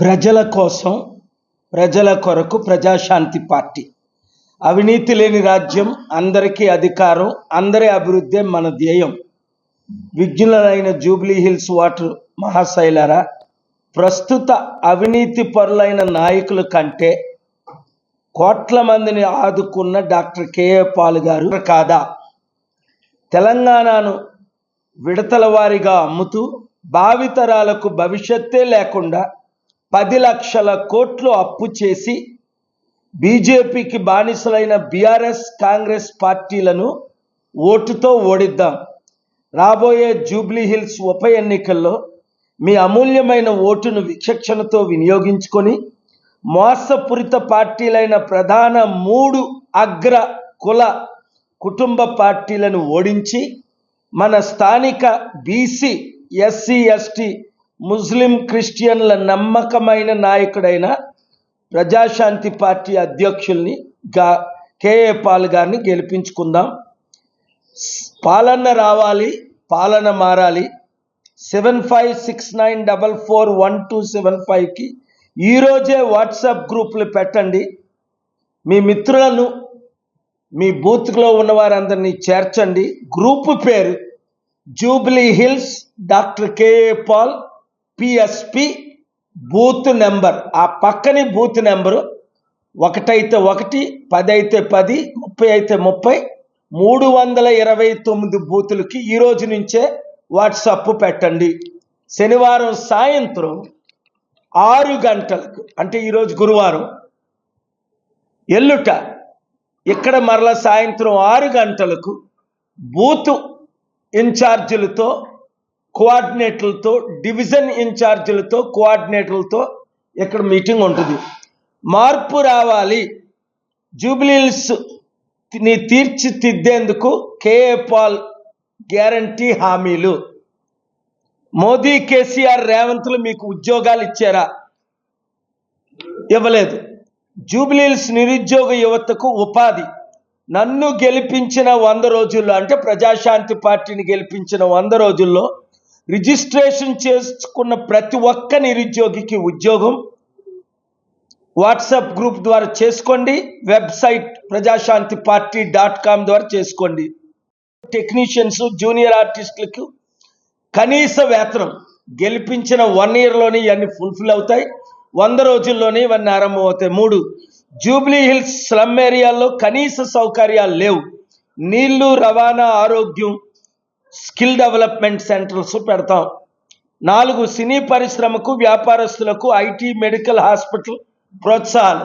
ప్రజల కోసం ప్రజల కొరకు ప్రజాశాంతి పార్టీ. అవినీతి లేని రాజ్యం అందరికీ అధికారం అందరి అభివృద్ధి మన ధ్యేయం. విజ్ఞులైన జూబ్లీ హిల్స్ వాటర్ మహాశైలరా ప్రస్తుత అవినీతి పరులైన నాయకుల కంటే కోట్ల మందిని ఆదుకున్న డాక్టర్ కేఏ పాల్ గారు కాదా? తెలంగాణను విడతల వారిగా అమ్ముతూ భావితరాలకు భవిష్యత్తే లేకుండా పది లక్షల కోట్లు అప్పు చేసి బీజేపీకి బానిసలైన బీఆర్ఎస్ కాంగ్రెస్ పార్టీలను ఓటుతో ఓడిద్దాం. రాబోయే జూబ్లీ హిల్స్ ఉప ఎన్నికల్లో మీ అమూల్యమైన ఓటును విచక్షణతో వినియోగించుకొని మోసపూరిత పార్టీలైన ప్రధాన మూడు అగ్ర కుల కుటుంబ పార్టీలను ఓడించి మన స్థానిక బీసీ ఎస్సీ ఎస్టీ ముస్లిం క్రిస్టియన్ల నమ్మకమైన నాయకుడైన ప్రజాశాంతి పార్టీ అధ్యక్షుల్ని గా కేఏ పాల్ గారిని గెలిపించుకుందాం. పాలన రావాలి పాలన మారాలి. Seven five six nine double four one two seven ఫైవ్కి ఈరోజే వాట్సాప్ గ్రూపులు పెట్టండి. మీ మిత్రులను మీ బూత్లో ఉన్న వారందరినీ చేర్చండి. గ్రూపు పేరు Jubilee Hills doctor K A Paul PSP booth number ఆ పక్కని బూత్ నెంబరు ఒకటైతే ఒకటి పది అయితే పది ముప్పై అయితే ముప్పై మూడు వందల ఇరవై తొమ్మిది బూతులకి ఈ రోజు నుంచే వాట్సప్ పెట్టండి. శనివారం సాయంత్రం ఆరు గంటలకు అంటే ఈరోజు గురువారం ఎల్లుట ఇక్కడ మరల సాయంత్రం ఆరు గంటలకు బూత్ ఇన్ఛార్జీలతో కోఆర్డినేటర్లతో డివిజన్ ఇన్ఛార్జీలతో కోఆర్డినేటర్లతో ఇక్కడ మీటింగ్ ఉంటుంది. మార్పు రావాలి. జూబ్లీల్స్ని తీర్చిదిద్దేందుకు కేఏ పాల్ గ్యారంటీ హామీలు. మోదీ కేసీఆర్ రేవంత్లు మీకు ఉద్యోగాలు ఇచ్చారా? ఇవ్వలేదు. జూబ్లీల్స్ నిరుద్యోగ యువతకు ఉపాధి. నన్ను గెలిపించిన వంద రోజుల్లో అంటే ప్రజాశాంతి పార్టీని గెలిపించిన వంద రోజుల్లో రిజిస్ట్రేషన్ చేసుకున్న ప్రతి ఒక్క నిరుద్యోగికి ఉద్యోగం. వాట్సాప్ గ్రూప్ ద్వారా చేసుకోండి. Website Prajashanti party dot com ద్వారా చేసుకోండి. టెక్నీషియన్స్ జూనియర్ ఆర్టిస్టులకు కనీస వేతనం గెలిపించిన వన్ ఇయర్లోనే ఇవన్నీ ఫుల్ఫిల్ అవుతాయి. వంద రోజుల్లోనే ఇవన్నీ ఆరంభం అవుతాయి మూడు జూబ్లీ హిల్స్ స్లమ్ ఏరియాల్లో కనీస సౌకర్యాలు లేవు. నీళ్ళు రవాణా ఆరోగ్యం స్కిల్ డెవలప్మెంట్ సెంటర్స్ పెడతాం. నాలుగు సినీ పరిశ్రమకు వ్యాపారస్తులకు ఐటీ మెడికల్ హాస్పిటల్ ప్రోత్సాహాలు.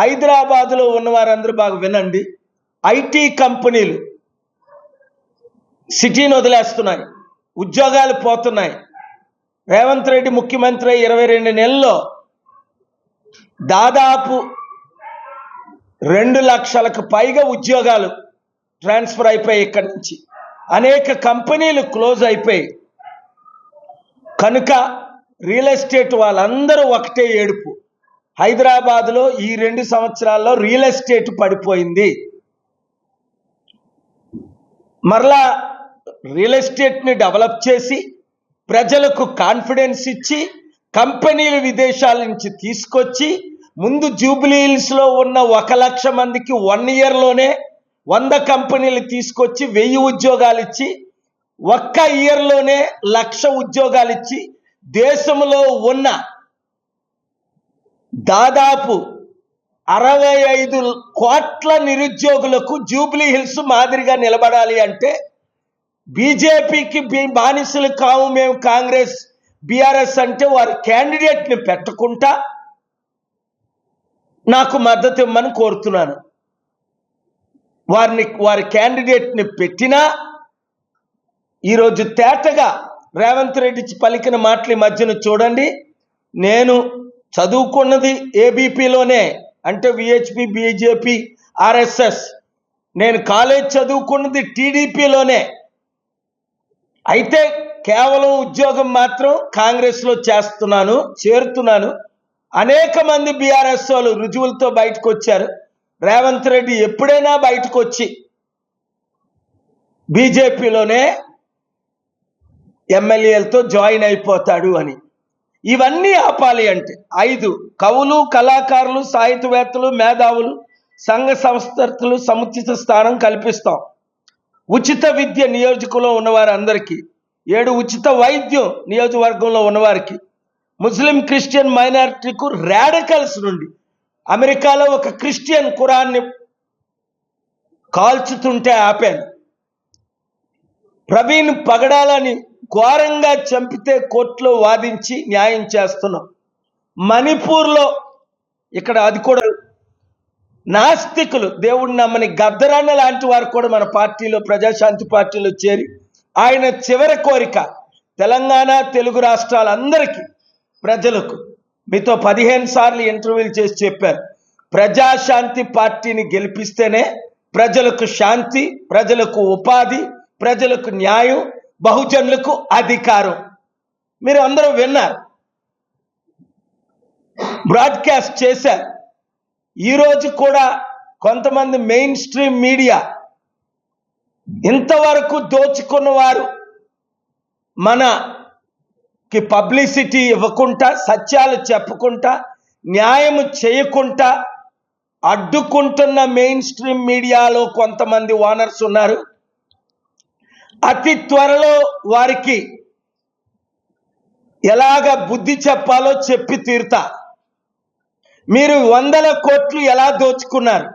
హైదరాబాద్లో ఉన్న వారందరూ బాగా వినండి. ఐటీ కంపెనీలు సిటీని వదిలేస్తున్నాయి. ఉద్యోగాలు పోతున్నాయి. రేవంత్ రెడ్డి ముఖ్యమంత్రి ఇరవై రెండు నెలల్లో దాదాపు రెండు లక్షలకు పైగా ఉద్యోగాలు ట్రాన్స్ఫర్ అయిపోయాయి ఇక్కడి నుంచి. అనేక కంపెనీలు క్లోజ్ అయిపోయి కనుక రియల్ ఎస్టేట్ వాళ్ళందరూ ఒకటే ఏడుపు. హైదరాబాద్లో ఈ రెండు సంవత్సరాల్లో రియల్ ఎస్టేట్ పడిపోయింది. మరలా రియల్ ఎస్టేట్ని డెవలప్ చేసి ప్రజలకు కాన్ఫిడెన్స్ ఇచ్చి కంపెనీలు విదేశాల నుంచి తీసుకొచ్చి ముందు జూబ్లీహిల్స్లో ఉన్న ఒక లక్ష మందికి వన్ ఇయర్లోనే వంద కంపెనీలు తీసుకొచ్చి వెయ్యి ఉద్యోగాలు ఇచ్చి ఒక్క ఇయర్లోనే లక్ష ఉద్యోగాలు ఇచ్చి దేశంలో ఉన్న దాదాపు అరవై ఐదు కోట్ల నిరుద్యోగులకు జూబ్లీ హిల్స్ మాదిరిగా నిలబడాలి అంటే బీజేపీకి బానిసలు కావు మేము కాంగ్రెస్ బీఆర్ఎస్ అంటే వారి క్యాండిడేట్ని పెట్టకుండా నాకు మద్దతు ఇవ్వమని కోరుతున్నాను. వారిని వారి క్యాండిడేట్ని పెట్టినా ఈరోజు తేటగా రేవంత్ రెడ్డి పలికిన మాటల ఈ మధ్యన చూడండి. నేను చదువుకున్నది ఏబీపీలోనే అంటే విహెచ్పి బీజేపీ ఆర్ఎస్ఎస్ నేను కాలేజ్ చదువుకున్నది టీడీపీలోనే అయితే కేవలం ఉద్యోగం మాత్రం కాంగ్రెస్లో చేస్తున్నాను చేరుతున్నాను. అనేక మంది బీఆర్ఎస్ వాళ్ళు రుజువులతో బయటకు వచ్చారు రేవంత్ రెడ్డి ఎప్పుడైనా బయటకు వచ్చి బీజేపీలోనే ఎమ్మెల్యేలతో జాయిన్ అయిపోతాడు అని. ఇవన్నీ ఆపాలి అంటే ఐదు కవులు కళాకారులు సాహిత్యవేత్తలు మేధావులు సంఘ సంస్థలు సముచిత స్థానం కల్పిస్తాం. ఉచిత విద్య నియోజకంలో ఉన్నవారందరికీ ఏడు ఉచిత వైద్యం నియోజకవర్గంలో ఉన్నవారికి ముస్లిం క్రిస్టియన్ మైనారిటీకు రాడికల్స్ నుండి అమెరికాలో ఒక క్రిస్టియన్ కురాన్ని కాల్చుతుంటే ఆపాను ప్రవీణ్ పగడాలని ఘోరంగా చంపితే కోర్టులో వాదించి న్యాయం చేస్తున్నాం. మణిపూర్లో ఇక్కడ అది కూడా నాస్తికులు దేవుడిని నమ్మని గద్దరాన్న లాంటి వారు కూడా మన పార్టీలో ప్రజాశాంతి పార్టీలో చేరి ఆయన చివరి కోరిక తెలంగాణ తెలుగు రాష్ట్రాలందరికీ ప్రజలకు మీతో పదిహేను సార్లు ఇంటర్వ్యూలు చేసి చెప్పారు. ప్రజాశాంతి పార్టీని గెలిపిస్తేనే ప్రజలకు శాంతి ప్రజలకు ఉపాధి ప్రజలకు న్యాయం బహుజనులకు అధికారం. మీరు అందరూ విన్నారు. బ్రాడ్కాస్ట్ చేశారు. ఈరోజు కూడా కొంతమంది మెయిన్ స్ట్రీమ్ మీడియా ఇంతవరకు దోచుకున్న వారు కి పబ్లిసిటీ ఇవ్వకుండా సత్యాలు చెప్పకుండా న్యాయం చేయకుండా అడ్డుకుంటున్న మెయిన్ స్ట్రీమ్ మీడియాలో కొంతమంది ఓనర్స్ ఉన్నారు. అతి త్వరలో వారికి ఎలాగ బుద్ధి చెప్పాలో చెప్పి తీరుతా. మీరు వందల కోట్లు ఎలా దోచుకున్నారు?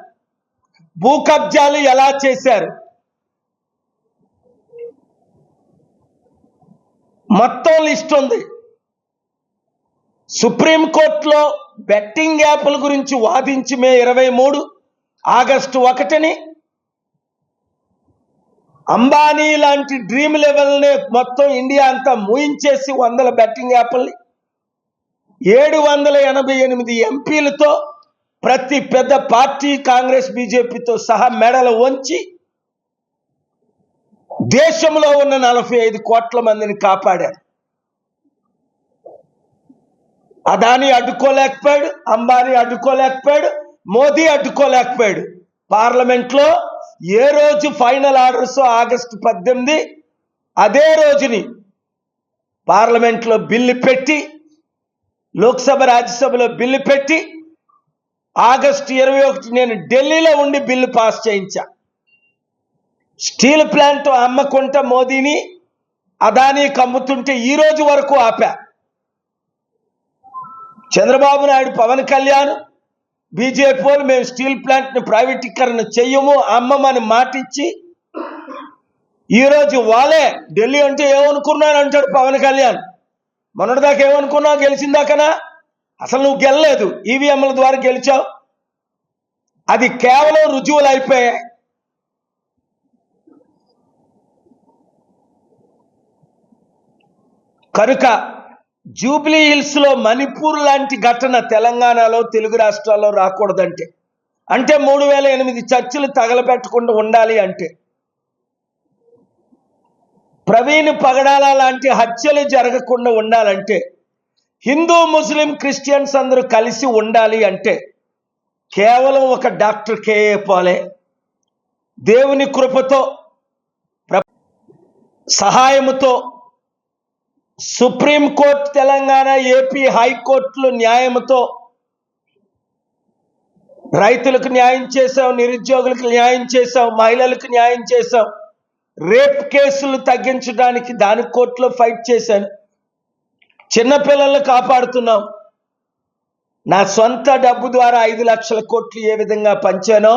భూ కబ్జాలు ఎలా చేశారు? మొత్తం లిస్ట్ ఉంది. సుప్రీంకోర్టులో బెట్టింగ్ యాప్ల గురించి వాదించి మే ఇరవై మూడు ఆగస్టు ఒకటిని అంబానీ లాంటి డ్రీమ్ లెవెల్ని మొత్తం ఇండియా అంతా మూయించేసి వందల బెట్టింగ్ యాప్ల్ని ఏడు వందల ఎనభై ఎనిమిది ఎంపీలతో ప్రతి పెద్ద పార్టీ కాంగ్రెస్ బీజేపీతో సహా మెడలు వంచి దేశంలో ఉన్న నలభై ఐదు కోట్ల మందిని కాపాడారు. అదాని అడ్డుకోలేకపోయాడు అంబానీ అడ్డుకోలేకపోయాడు మోదీ అడ్డుకోలేకపోయాడు. పార్లమెంట్లో ఏ రోజు ఫైనల్ ఆర్డర్స్ ఆగస్టు పద్దెనిమిది అదే రోజుని పార్లమెంట్లో బిల్లు పెట్టి లోక్సభ రాజ్యసభలో బిల్లు పెట్టి ఆగస్టు ఇరవై ఒకటి నేను ఢిల్లీలో ఉండి బిల్లు పాస్ చేయించా. స్టీల్ ప్లాంట్ అమ్మకుంట మోదీని అదానీ కమ్ముతుంటే ఈ రోజు వరకు ఆపా. చంద్రబాబు నాయుడు పవన్ కళ్యాణ్ బీజేపీ వాళ్ళు మేము స్టీల్ ప్లాంట్ని ప్రైవేటీకరణ చెయ్యము అమ్మమని మాటిచ్చి ఈరోజు వాళ్ళే ఢిల్లీ అంటే ఏమనుకున్నాను అంటాడు పవన్ కళ్యాణ్. మొన్నటిదాకా ఏమనుకున్నావు? గెలిచిందాకనా? అసలు నువ్వు గెలలేదు. ఈవీఎంల ద్వారా గెలిచావు. అది కేవలం రుజువులు అయిపోయాయి. కనుక జూబ్లీ హిల్స్లో మణిపూర్ లాంటి ఘటన తెలంగాణలో తెలుగు రాష్ట్రాల్లో రాకూడదంటే. అంటే మూడు వేల ఎనిమిది చర్చలు తగలపెట్టకుండా ఉండాలి అంటే. ప్రవీణ్ పగడాల లాంటి హత్యలు జరగకుండా ఉండాలంటే. హిందూ ముస్లిం క్రిస్టియన్స్ అందరూ కలిసి ఉండాలి అంటే. కేవలం ఒక డాక్టర్ కేఏ పాలే. దేవుని కృపతో సహాయముతో సుప్రీంకోర్టు తెలంగాణ ఏపీ హైకోర్టులు న్యాయముతో రైతులకు న్యాయం చేశాం నిరుద్యోగులకు న్యాయం చేశాం మహిళలకు న్యాయం చేశాం రేప్ కేసులు తగ్గించడానికి దాని కోర్టులో ఫైట్ చేశాను. చిన్నపిల్లలను కాపాడుతున్నాం. నా సొంత డబ్బు ద్వారా ఐదు లక్షల కోట్లు ఏ విధంగా పంచానో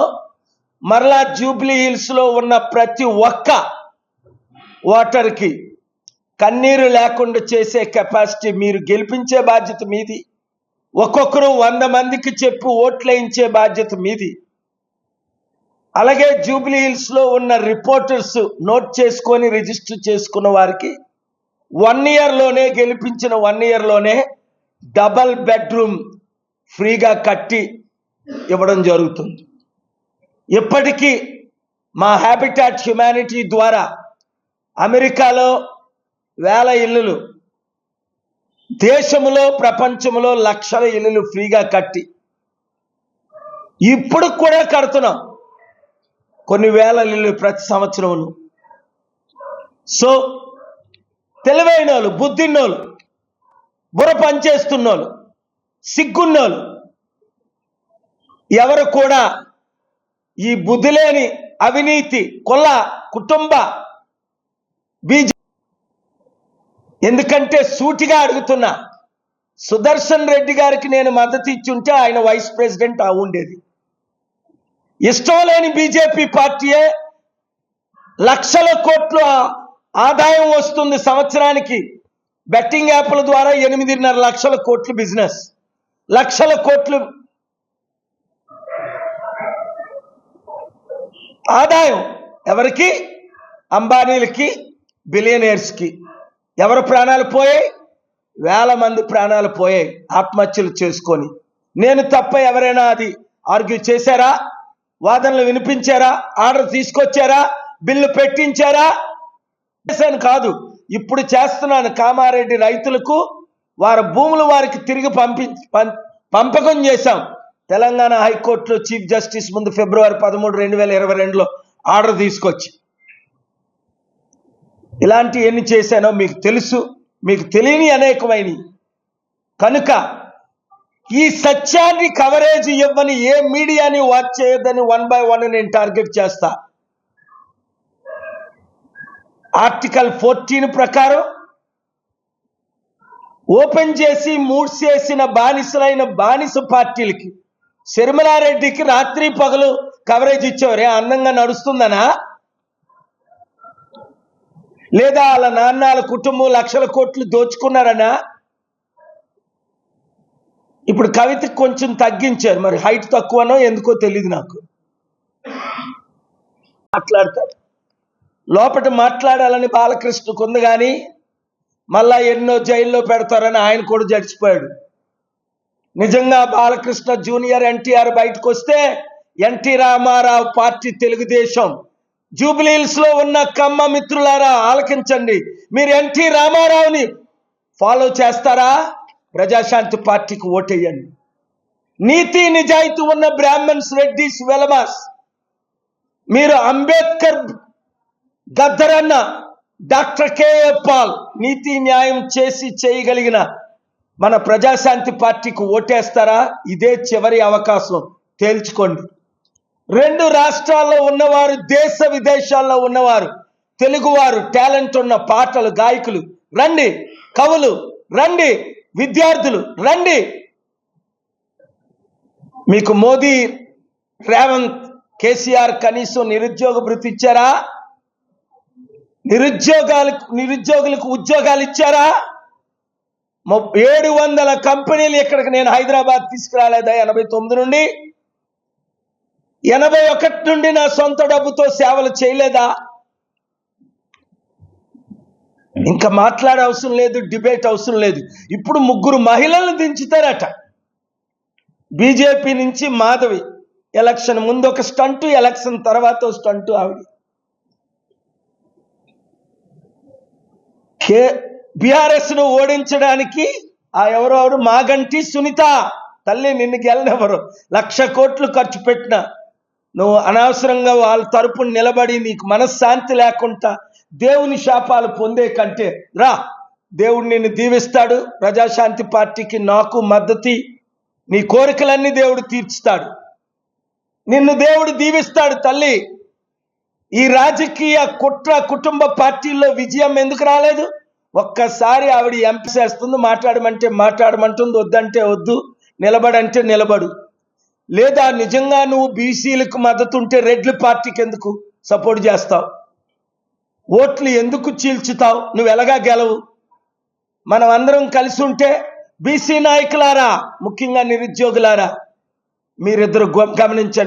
మరలా జూబ్లీ హిల్స్లో ఉన్న ప్రతి ఒక్క ఓటర్కి కన్నీరు లేకుండా చేసే కెపాసిటీ మీరు గెలిపించే బాధ్యత మీది. ఒక్కొక్కరు వంద మందికి చెప్పి ఓట్లేయించే బాధ్యత మీది. అలాగే జూబ్లీ హిల్స్లో ఉన్న రిపోర్టర్స్ నోట్ చేసుకొని రిజిస్టర్ చేసుకున్న వారికి వన్ ఇయర్లోనే గెలిపించిన వన్ ఇయర్లోనే డబల్ బెడ్రూమ్ ఫ్రీగా కట్టి ఇవ్వడం జరుగుతుంది. ఇప్పటికీ మా హ్యాబిటాట్ హ్యుమానిటీ ద్వారా అమెరికాలో వేల ఇల్లులు. దేశంలో ప్రపంచంలో లక్షల ఇల్లులు ఫ్రీగా కట్టి. ఇప్పుడు కూడా కడుతున్నాం. కొన్ని వేల ఇల్లు ప్రతి సంవత్సరంలో సో తెలివైన వాళ్ళు బుద్ధిన్నోళ్ళు బుర్ర పనిచేస్తున్నోళ్ళు సిగ్గున్నోళ్ళు ఎవరు కూడా ఈ బుద్ధి లేని అవినీతి కొల్ల కుటుంబ బీజ ఎందుకంటే సూటిగా అడుగుతున్నా. సుదర్శన్ రెడ్డి గారికి నేను మద్దతు ఇచ్చుంటే ఆయన వైస్ ప్రెసిడెంట్ ఆ ఉండేది. ఇష్టం లేని బీజేపీ పార్టీయే లక్షల కోట్ల ఆదాయం వస్తుంది సంవత్సరానికి. బెట్టింగ్ యాప్ల ద్వారా ఎనిమిదిన్నర లక్షల కోట్లు బిజినెస్. లక్షల కోట్లు ఆదాయం ఎవరికి? అంబానీలకి బిలియనీర్స్కి. ఎవరు ప్రాణాలు పోయాయి? వేల మంది ప్రాణాలు పోయాయి. ఆత్మహత్యలు చేసుకొని. నేను తప్ప ఎవరైనా అది ఆర్గ్యూ చేశారా? వాదనలు వినిపించారా? ఆర్డర్ తీసుకొచ్చారా? బిల్లు పెట్టించారా? చేశాను కాదు. ఇప్పుడు చేస్తున్నాను కామారెడ్డి రైతులకు. వారి భూములు వారికి తిరిగి పంపి పం- పంపకం చేశాం. తెలంగాణ హైకోర్టులో చీఫ్ జస్టిస్ ముందు ఫిబ్రవరి పదమూడు రెండు వేల ఇరవై రెండులో ఆర్డర్ తీసుకొచ్చి. ఇలాంటి ఎన్ని చేశానో మీకు తెలుసు మీకు తెలియని అనేకమైనవి. కనుక ఈ సత్యాన్ని కవరేజ్ ఇవ్వని ఏ మీడియాని వాచ్ చేయొద్దని వన్ బై వన్ నేను టార్గెట్ చేస్తా. ఆర్టికల్ ఫోర్టీన్ ప్రకారం ఓపెన్ చేసి మూడ్చేసిన బానిసలైన బానిస పార్టీలకి శర్మిలారెడ్డికి రాత్రి పగలు కవరేజ్ ఇచ్చేవారే. అందంగా నడుస్తుందనా? లేదా వాళ్ళ నాన్న వాళ్ళ కుటుంబం లక్షల కోట్లు దోచుకున్నారనా? ఇప్పుడు కవిత కొంచెం తగ్గించారు. మరి హైట్ తక్కువనో ఎందుకో తెలియదు నాకు. మాట్లాడతాడు. లోపల మాట్లాడాలని బాలకృష్ణకు ఉంది కానీ మళ్ళా ఎన్నో జైల్లో పెడతారని ఆయన కూడా జడిచిపోయాడు నిజంగా బాలకృష్ణ జూనియర్ ఎన్టీఆర్ బయటకు వస్తే ఎన్టీ రామారావు పార్టీ తెలుగుదేశం జూబ్లీహిల్స్లో ఉన్న కమ్మ మిత్రులారా ఆలకించండి. మీరు ఎన్టీ రామారావుని ఫాలో చేస్తారా? ప్రజాశాంతి పార్టీకి ఓటేయండి. నీతి నిజాయితీ ఉన్న బ్రాహ్మణ్స్ రెడ్డిస్ వెలమాస్ మీరు అంబేద్కర్ గద్దరన్న డాక్టర్ కేఏ పాల్ నీతి న్యాయం చేసి చేయగలిగిన మన ప్రజాశాంతి పార్టీకి ఓటేస్తారా? ఇదే చివరి అవకాశం. తేల్చుకోండి. రెండు రాష్ట్రాల్లో ఉన్నవారు దేశ విదేశాల్లో ఉన్నవారు తెలుగువారు టాలెంట్ ఉన్న పాటలు గాయకులు రండి కవులు రండి విద్యార్థులు రండి. మీకు మోదీ రేవంత్ కేసీఆర్ కనీసం నిరుద్యోగ భృతి ఇచ్చారా? నిరుద్యోగాలకు నిరుద్యోగులకు ఉద్యోగాలు ఇచ్చారా? ఏడు వందల కంపెనీలు ఇక్కడికి నేను హైదరాబాద్ తీసుకురాలేదా ఎనభై తొమ్మిది నుండి? ఎనభై ఒకటి నుండి నా సొంత డబ్బుతో సేవలు చేయలేదా? ఇంకా మాట్లాడే అవసరం లేదు డిబేట్ అవసరం లేదు. ఇప్పుడు ముగ్గురు మహిళలను దించుతారట. బీజేపీ నుంచి మాధవి ఎలక్షన్ ముందు ఒక స్టంటు ఎలక్షన్ తర్వాత స్టంట్ స్టంటు ఆవిడ. కే బీఆర్ఎస్ను ఓడించడానికి ఆ ఎవరెవరు మాగంటి సునీత. తల్లి నిన్ను గెలనెవరు? లక్ష కోట్లు ఖర్చు పెట్టిన నువ్వు అనవసరంగా వాళ్ళ తరపున నిలబడి నీకు మనశ్శాంతి లేకుండా దేవుని శాపాలు పొందే కంటే రా. దేవుడు నిన్ను దీవిస్తాడు. ప్రజాశాంతి పార్టీకి నాకు మద్దతి నీ కోరికలన్నీ దేవుడు తీర్చుతాడు. నిన్ను దేవుడు దీవిస్తాడు తల్లి. ఈ రాజకీయ కుట్ర కుటుంబ పార్టీల్లో విజయం ఎందుకు రాలేదు? ఒక్కసారి ఆవిడ ఎంపీ చేస్తుంది. మాట్లాడమంటే మాట్లాడమంటుంది. వద్దంటే వద్దు. నిలబడంటే నిలబడు. లేదా నిజంగా నువ్వు బీసీలకు మద్దతు ఉంటే రెడ్ల పార్టీకి ఎందుకు సపోర్ట్ చేస్తావు? ఓట్లు ఎందుకు చీల్చుతావు? నువ్వు ఎలాగా గెలవు? మనం అందరం కలిసి ఉంటే బీసీ నాయకులారా ముఖ్యంగా నిరుద్యోగులారా మీరిద్దరు గమనించండి.